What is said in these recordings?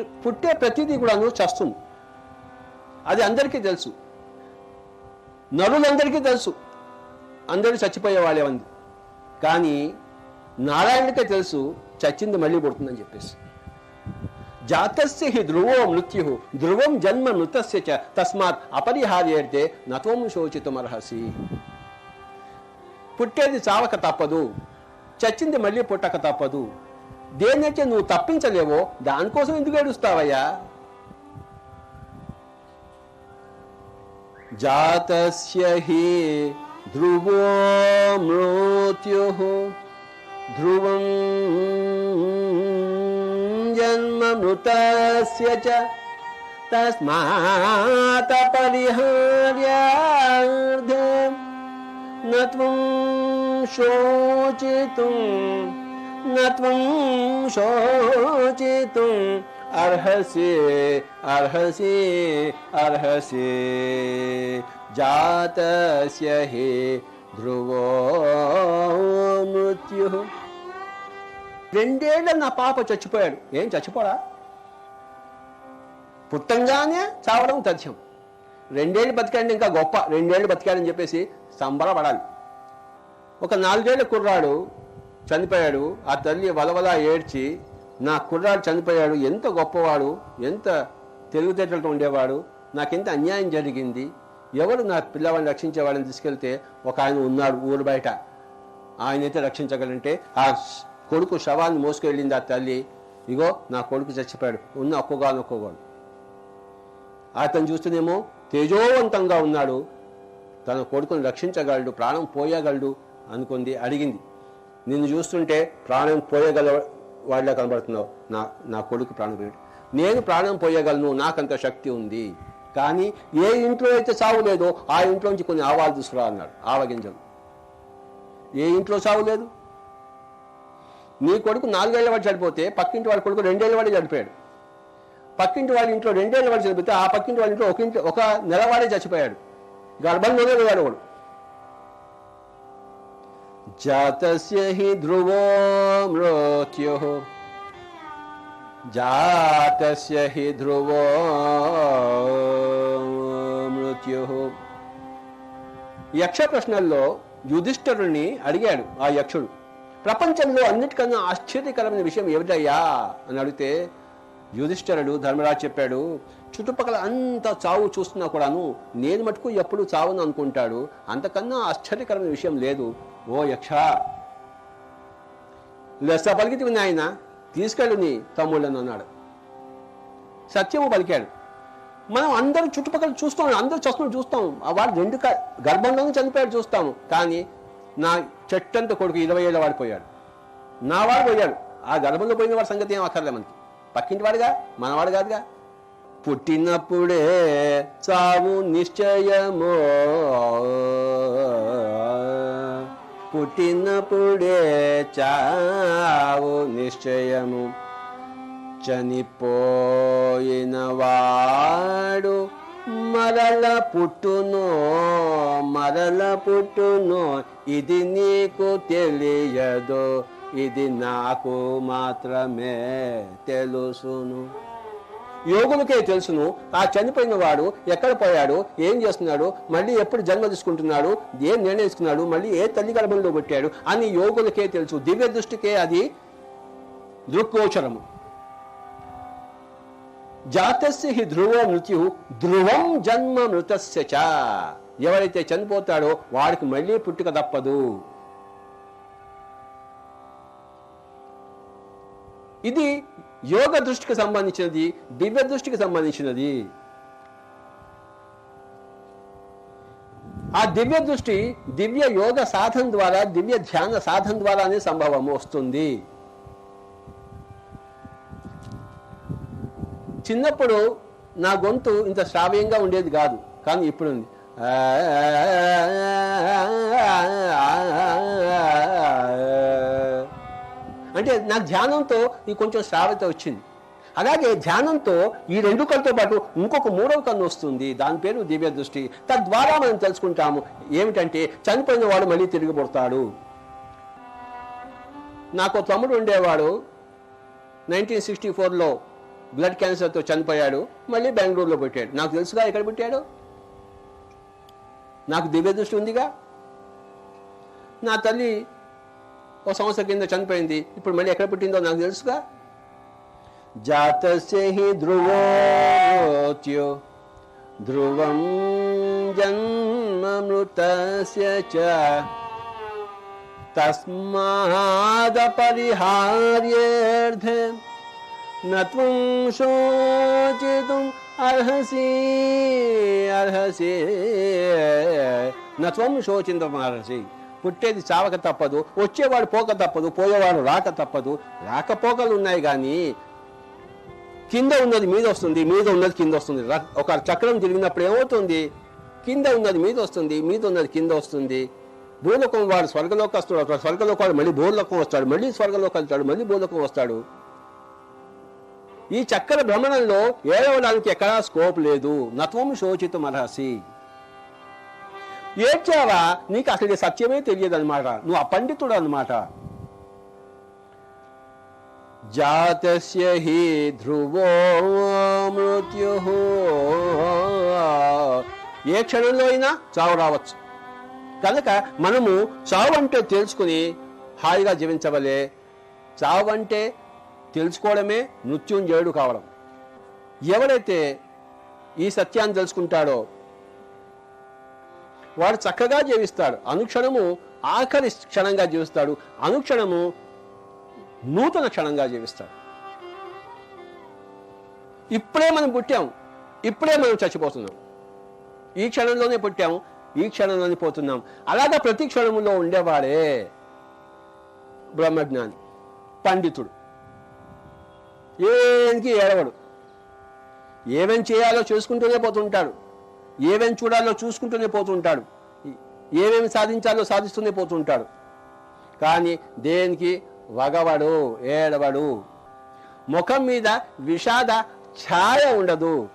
పుట్టే ప్రతిదీ కూడాను చస్తుంది. అది అందరికీ తెలుసు. నరులందరికీ తెలుసు. అందరూ చచ్చిపోయే వాళ్ళే ఉంది కానీ నారాయణకే తెలుసు చచ్చింది మళ్ళీ పుడుతుందని చెప్పేసి. జాతస్య హి ధ్రువో మృత్యు ధ్రువం జన్మ మృతస్య చ తస్మాత్ అపరిహార్యతే నత్వం శోచితుమర్హసి. పుట్టేది చావక తప్పదు చచ్చింది మళ్ళీ పుట్టక తప్పదు. దేన్నైతే నువ్వు తప్పించలేవో దానికోసం ఎందుకు ఏడుస్తావయ్యా? జాతస్య హి ధ్రువో మృత్యు ధ్రువం జన్మ మృతస్య చ తస్మాత్ పరిహార్యార్థం నత్వం శోచితుం నత్వం శోచితుం అర్హసి అర్హసి అర్హసి జాతస్య హి ధ్రువో మృత్యు రెండేళ్ళ నా పాప చచ్చిపోయాడు. ఏం చచ్చిపోడా? పుట్టంగానే చావడం తథ్యం. రెండేళ్ళు బతికాడు ఇంకా గొప్ప. రెండేళ్ళు బతికాడని చెప్పేసి సంబరపడాలి. ఒక నాలుగేళ్ళ కుర్రాడు చనిపోయాడు. ఆ తల్లి వలవల ఏడ్చి నా కుర్రాడు చనిపోయాడు ఎంత గొప్పవాడు ఎంత తెలివితేటలతో ఉండేవాడు నాకెంత అన్యాయం జరిగింది ఎవరు నా పిల్లవాడిని రక్షించేవాడిని తీసుకెళ్తే ఒక ఆయన ఉన్నాడు ఊరు బయట. ఆయనైతే రక్షించగలంటే ఆ కొడుకు శవాన్ని మోసుకెళ్ళింది ఆ తల్లి. ఇగో నా కొడుకు చచ్చిపోయాడు ఉన్న ఒక్కగాను ఒక్కగాడు అతను చూస్తేనేమో తేజోవంతంగా ఉన్నాడు. తన కొడుకుని రక్షించగలడు ప్రాణం పోయగలడు అనుకుంది అడిగింది. నిన్ను చూస్తుంటే ప్రాణం పోయగల వాడిలా కనబడుతున్నావు. నా నా కొడుకు ప్రాణం పోయాడు నేను ప్రాణం పోయగలను నాకంత శక్తి ఉంది. కానీ ఏ ఇంట్లో అయితే చావు లేదో ఆ ఇంట్లోంచి కొన్ని ఆవాలు తీసుకురా అన్నాడు ఆవగింజలు ఏ ఇంట్లో చావు లేదు? నీ కొడుకు నాలుగేళ్ళ వాడు చనిపోతే పక్కింటి వాడి కొడుకు రెండేళ్ళ వాడే చనిపోయాడు. పక్కింటి వాళ్ళ ఇంట్లో రెండేళ్ళ వాడు చనిపోతే ఆ పక్కింటి వాళ్ళ ఇంట్లో ఒక ఇంట్లో ఒక నెలవాడే చచ్చిపోయాడు. గర్భంలోనే పోయాడు వాడు. జాతస్య హి ధ్రువో మృత్యు జాతస్య హి ధ్రువో మృత్యు యక్ష ప్రశ్నల్లో యుధిష్ఠరుణ్ణి అడిగాడు ఆ యక్షుడు ప్రపంచంలో అన్నిటికన్నా ఆశ్చర్యకరమైన విషయం ఏమిటయ్యా? అని అడిగితే యుధిష్ఠరుడు ధర్మరాజు చెప్పాడు చుట్టుపక్కల అంత చావు చూస్తున్నా కూడాను నేను మటుకు ఎప్పుడు చావును అనుకుంటాడు అంతకన్నా ఆశ్చర్యకరమైన విషయం లేదు. ఓ యక్ష. లెస్స పలికితివి నాయన తీసుకెళ్ళు నీ తమ్ముళ్ళను అన్నాడు. సత్యము పలికాడు. మనం అందరం చుట్టుపక్కల చూస్తాం అందరూ చస్తులు చూస్తాం. ఆ వాడు రెండు గర్భంలోనే చనిపోయాడు చూస్తాము. కానీ నా చెట్టంత కొడుకు ఇరవై ఏళ్ళ వాడు పోయాడు. నా వాడు పోయాడు. ఆ గర్భంలో పోయిన వాడి సంగతి ఏం అక్కర్లే మనకి. పక్కింటి వాడుగా మనవాడు కాదుగా. పుట్టినప్పుడే చావు నిశ్చయమో. పుట్టినప్పుడే చావు నిశ్చయము. చనిపోయిన వాడు మరల పుట్టును మరల పుట్టును ఇది నీకు తెలియదు ఇది నాకు మాత్రమే తెలుసును. యోగులకే తెలుసును. ఆ చనిపోయిన వాడు ఎక్కడ పోయాడు? ఏం చేస్తున్నాడు? మళ్ళీ ఎప్పుడు జన్మ తీసుకుంటున్నాడు? ఏం నిర్ణయించుకున్నాడు మళ్ళీ ఏ తల్లి గర్భంలో పెట్టాడు? అని యోగులకే తెలుసు. దివ్య దృష్టికే అది దృక్గోచరము. జాతస్య హి ధ్రువ మృత్యు ధ్రువం జన్మ మృతస్య చ. ఎవరైతే చనిపోతాడో వాడికి మళ్ళీ పుట్టుక తప్పదు. ఇది యోగ దృష్టికి సంబంధించినది దివ్య దృష్టికి సంబంధించినది. ఆ దివ్య దృష్టి దివ్య యోగ సాధన ద్వారా దివ్య ధ్యాన సాధన ద్వారానే సంభవం వస్తుంది. చిన్నప్పుడు నా గొంతు ఇంత శ్రావ్యంగా ఉండేది కాదు. కానీ ఇప్పుడు అంటే నాకు ధ్యానంతో ఈ కొంచెం శ్రావ్యత వచ్చింది. అలాగే ధ్యానంతో ఈ రెండు కళ్ళతో పాటు ఇంకొక మూడవ కన్ను వస్తుంది. దాని పేరు దివ్య దృష్టి తద్వారా మనం తెలుసుకుంటాము ఏమిటంటే చనిపోయిన వాడు మళ్ళీ తిరిగి పుడతాడు. నాకు తమ్ముడు ఉండేవాడు. నైన్టీన్ సిక్స్టీ ఫోర్లో బ్లడ్ క్యాన్సర్తో చనిపోయాడు. మళ్ళీ బెంగళూరులో పెట్టాడు. నాకు తెలుసుగా ఎక్కడ పెట్టాడు? నాకు దివ్య దృష్టి ఉందిగా. నా తల్లి ఓ సంవత్సరం కింద చనిపోయింది ఇప్పుడు మళ్ళీ ఎక్కడ పుట్టిందో నాకు తెలుసుగా జాతస్య హి ధ్రువోత్యో ధ్రువం జన్మమృతస్య చ తస్మాదపరిహార్యేర్థ నత్వం శోచితుం అర్హసి అర్హసి నత్వం శోచింతం అర్హసి పుట్టేది చావక తప్పదు వచ్చేవాడు పోక తప్పదు పోయేవాడు రాక తప్పదు. రాకపోకలు ఉన్నాయి కానీ కింద ఉన్నది మీద వస్తుంది మీద ఉన్నది కింద వస్తుంది. ఒక చక్రం తిరిగినప్పుడు ఏమవుతుంది? కింద ఉన్నది మీద వస్తుంది మీద ఉన్నది కింద వస్తుంది. భూలోకం వాడు స్వర్గలోకి వస్తాడు స్వర్గలోకి వాడు మళ్ళీ భూలోకం వస్తాడు మళ్ళీ స్వర్గలోకి వెళ్తాడు మళ్ళీ భూలోకం వస్తాడు. ఈ చక్ర భ్రమణంలో ఏడవడానికి ఎక్కడా స్కోప్ లేదు. నత్వం శోచితం అర్హసి ఏడ్చావా? నీకు అసలు సత్యమే తెలియదు అనమాట నువ్వు అపండితుడు అనమాట జాతస్య హి ధ్రువో మృత్యు. ఏ క్షణంలో అయినా చావు రావచ్చు. కనుక మనము చావు అంటే తెలుసుకుని హాయిగా జీవించవలే. చావు అంటే తెలుసుకోవడమే మృత్యుంజయుడు కావడం. ఎవరైతే ఈ సత్యాన్ని తెలుసుకుంటాడో వాడు చక్కగా జీవిస్తాడు. అనుక్షణము ఆఖరి క్షణంగా జీవిస్తాడు. అనుక్షణము నూతన క్షణంగా జీవిస్తాడు. ఇప్పుడే మనం పుట్టాం. ఇప్పుడే మనం చచ్చిపోతున్నాం. ఈ క్షణంలోనే పుట్టాము ఈ క్షణంలోనే పోతున్నాం. అలాగా ప్రతి క్షణంలో ఉండేవాడే బ్రహ్మజ్ఞాని పండితుడు. ఏనికి ఏడవడు. ఏమేం చేయాలో చేసుకుంటూనే పోతుంటాడు. ఏమేమి చూడాలో చూసుకుంటూనే పోతుంటాడు. ఏమేమి సాధించాలో సాధిస్తూనే పోతుంటాడు. కానీ దేనికి? వగవడు ఏడవడు. ముఖం మీద విషాద ఛాయ ఉండదు.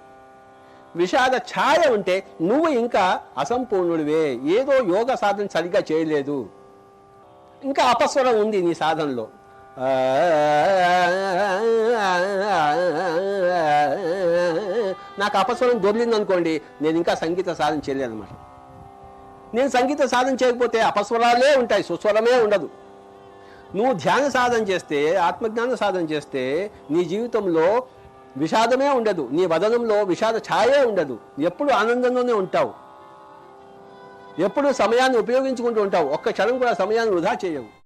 విషాద ఛాయ ఉంటే నువ్వు ఇంకా అసంపూర్ణుడివే. ఏదో యోగ సాధన సరిగ్గా చేయలేదు. ఇంకా అపస్వరం ఉంది నీ సాధనలో. నాకు అపస్వరం దొరికింది అనుకోండి నేను ఇంకా సంగీత సాధన చేయలేదు అనమాట నేను సంగీత సాధన చేయకపోతే అపస్వరాలే ఉంటాయి సుస్వరమే ఉండదు. నువ్వు ధ్యాన సాధన చేస్తే ఆత్మజ్ఞాన సాధన చేస్తే నీ జీవితంలో విషాదమే ఉండదు నీ వదనంలో విషాద ఛాయే ఉండదు. ఎప్పుడు ఆనందంలోనే ఉంటావు. ఎప్పుడు సమయాన్ని ఉపయోగించుకుంటూ ఉంటావు. ఒక్క క్షణం కూడా సమయాన్ని వృధా చేయవు.